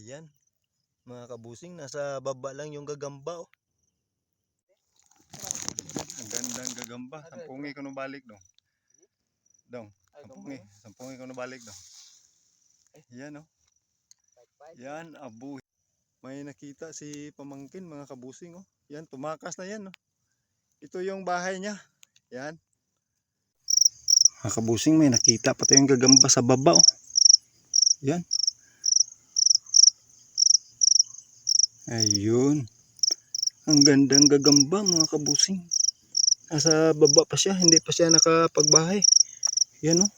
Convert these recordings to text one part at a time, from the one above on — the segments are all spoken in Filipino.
Ayan. Mga kabusing, nasa baba lang yung gagamba oh. Ang gandang gagamba. Sampungi ko no balik dong. Sampungi. Sampungi ko no balik dong. Yan oh. Yan, abo. May nakita si pamangkin mga kabusing oh. Yan, tumakas na yan oh. Ito yung bahay niya. Yan. Mga kabusing, may nakita pa tayong gagamba sa baba oh. Yan. Ayun. Ang gandang gagamba mga kabusing. Nasa baba pa siya, hindi pa siya nakapagbahay. Yan oh.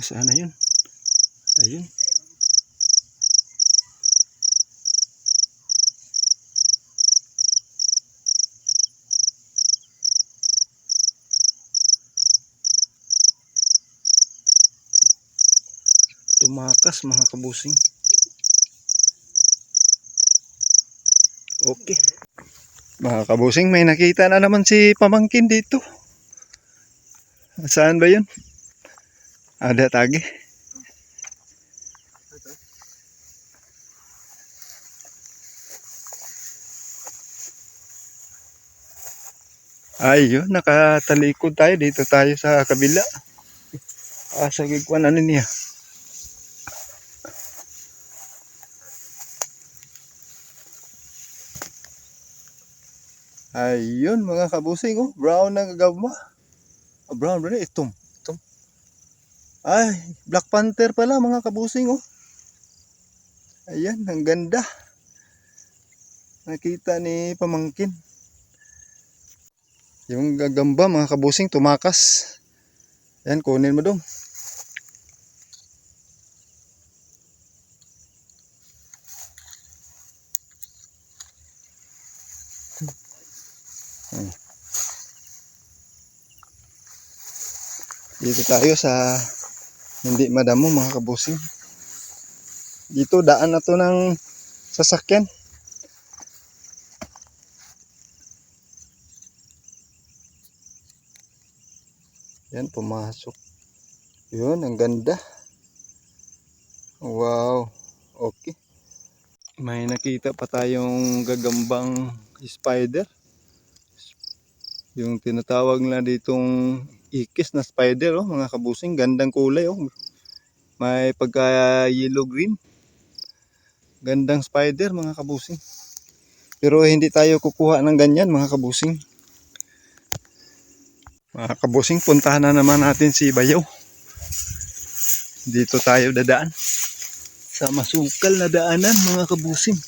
Saan na yun? Ayun. Tumakas mga kabusing. Okay. Mga kabusing, may nakita na naman si pamangkin dito. Saan ba yun? Ada tagi. Ayun, nakatalikod tayo. Dito tayo sa kabila. Ah, sa gigwan, ano niya? Ayun, mga kabusing, oh. Brown na gagamba. Ah, brown, brown. Itom. Itom. Ay, Black Panther pala, mga kabusing, oh. Ayan, ang ganda. Nakita ni pamangkin. Yung gagamba, mga kabusing, tumakas. Ayan, kunin mo dong. Dito tayo sa hindi madamo mga kabusing. Dito daan na to ng sasakyan. Yan, pumasok. Yun, ang ganda. Wow. Okay. May nakita pa tayong gagambang spider. Yung tinatawag na ditong ikis na spider oh, mga kabusing, gandang kulay oh. May pagka yellow green. Gandang spider mga kabusing. Pero hindi tayo kukuha ng ganyan mga kabusing. Mga kabusing, puntahan na naman natin si Bayaw. Dito tayo dadaan. Sa masukal na daanan mga kabusing.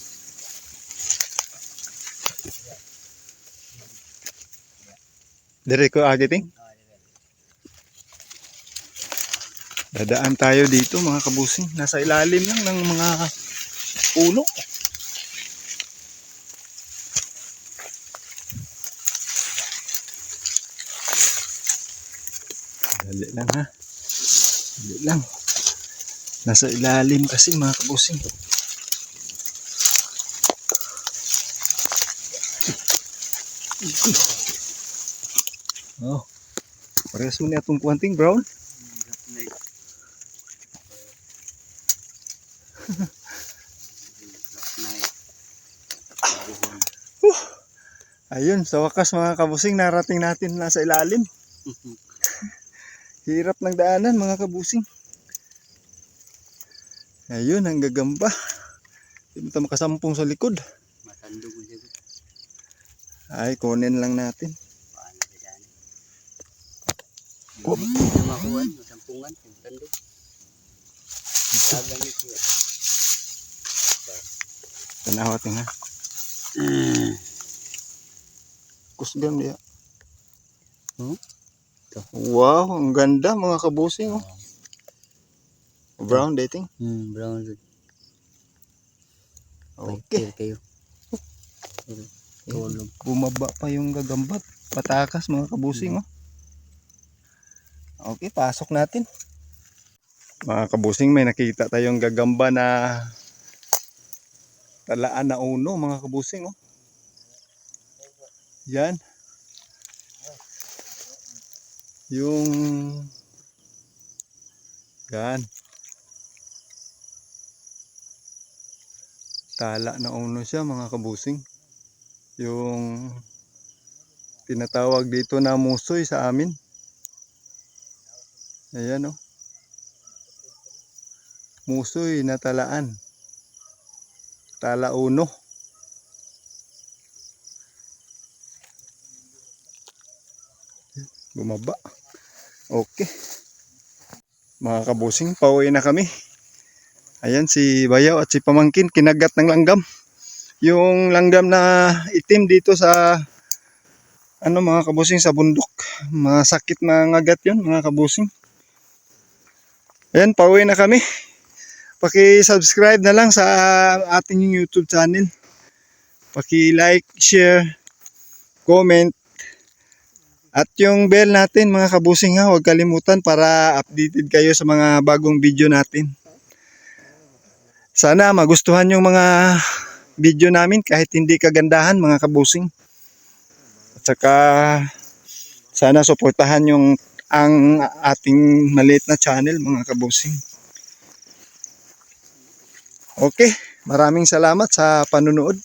Dire ko agiting. Dadaan tayo dito mga kabusing. Nasa ilalim lang ng mga puno. Dali lang ha. Dali lang. Nasa ilalim kasi mga kabusing. Oh. Parehas mo na itong kuwanting brown. Ayun, sa wakas mga kabusing, narating natin na sa ilalim. Hirap ng daanan mga kabusing. Ayun, ang gagamba. Hindi mo tayo makasampung sa likod. Ay, kunin lang natin. Wop. Hindi na makuha. Masampungan. Matandog. Tagang ito. Tanawatin ha. Kusgam dia. Hmm? Wow, ang ganda mga kabusing. Oh. Brown dating. Hmm, brown. Okay. kayo. Tulog. Bumaba pa yung gagambat. Patakas mga kabusing. Oh. Okay, pasok natin. Mga kabusing, may nakita tayong gagamba na talaan na uno mga kabusing. Oh. Yan. yung yan tala na uno siya mga kabusing yung tinatawag dito na musoy sa amin ayan o musoy na talaan tala uno bumaba. Okay. Mga kabusing pauwi na kami. Ayan si Bayaw at si Pamangkin kinagat ng langgam. Yung langgam na itim dito sa ano mga kabusing sa bundok. Masakit na ngagat yun mga kabusing ayan pauwi na kami paki-subscribe na lang sa ating YouTube channel paki-like, share comment at yung bell natin mga kabusing ha, huwag kalimutan para updated kayo sa mga bagong video natin. Sana magustuhan yung mga video namin kahit hindi kagandahan mga kabusing. At saka sana suportahan yung ang ating maliit na channel mga kabusing. Okay, maraming salamat sa panunood.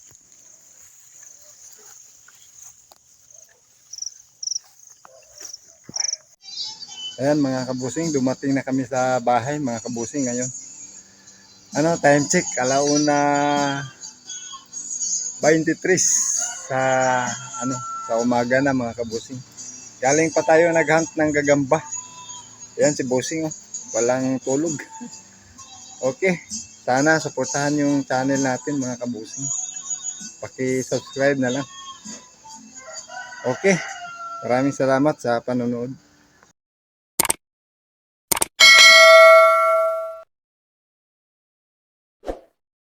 Ayan mga kabusing, dumating na kami sa bahay mga kabusing ngayon. Ano, time check, alauna 23 sa ano, sa umaga na mga kabusing. Galing pa tayo naghunt ng gagamba. Ayan si Busing oh, walang tulog. Okay, sana suportahan yung channel natin mga kabusing. Paki-subscribe na lang. Okay, maraming salamat sa panonood.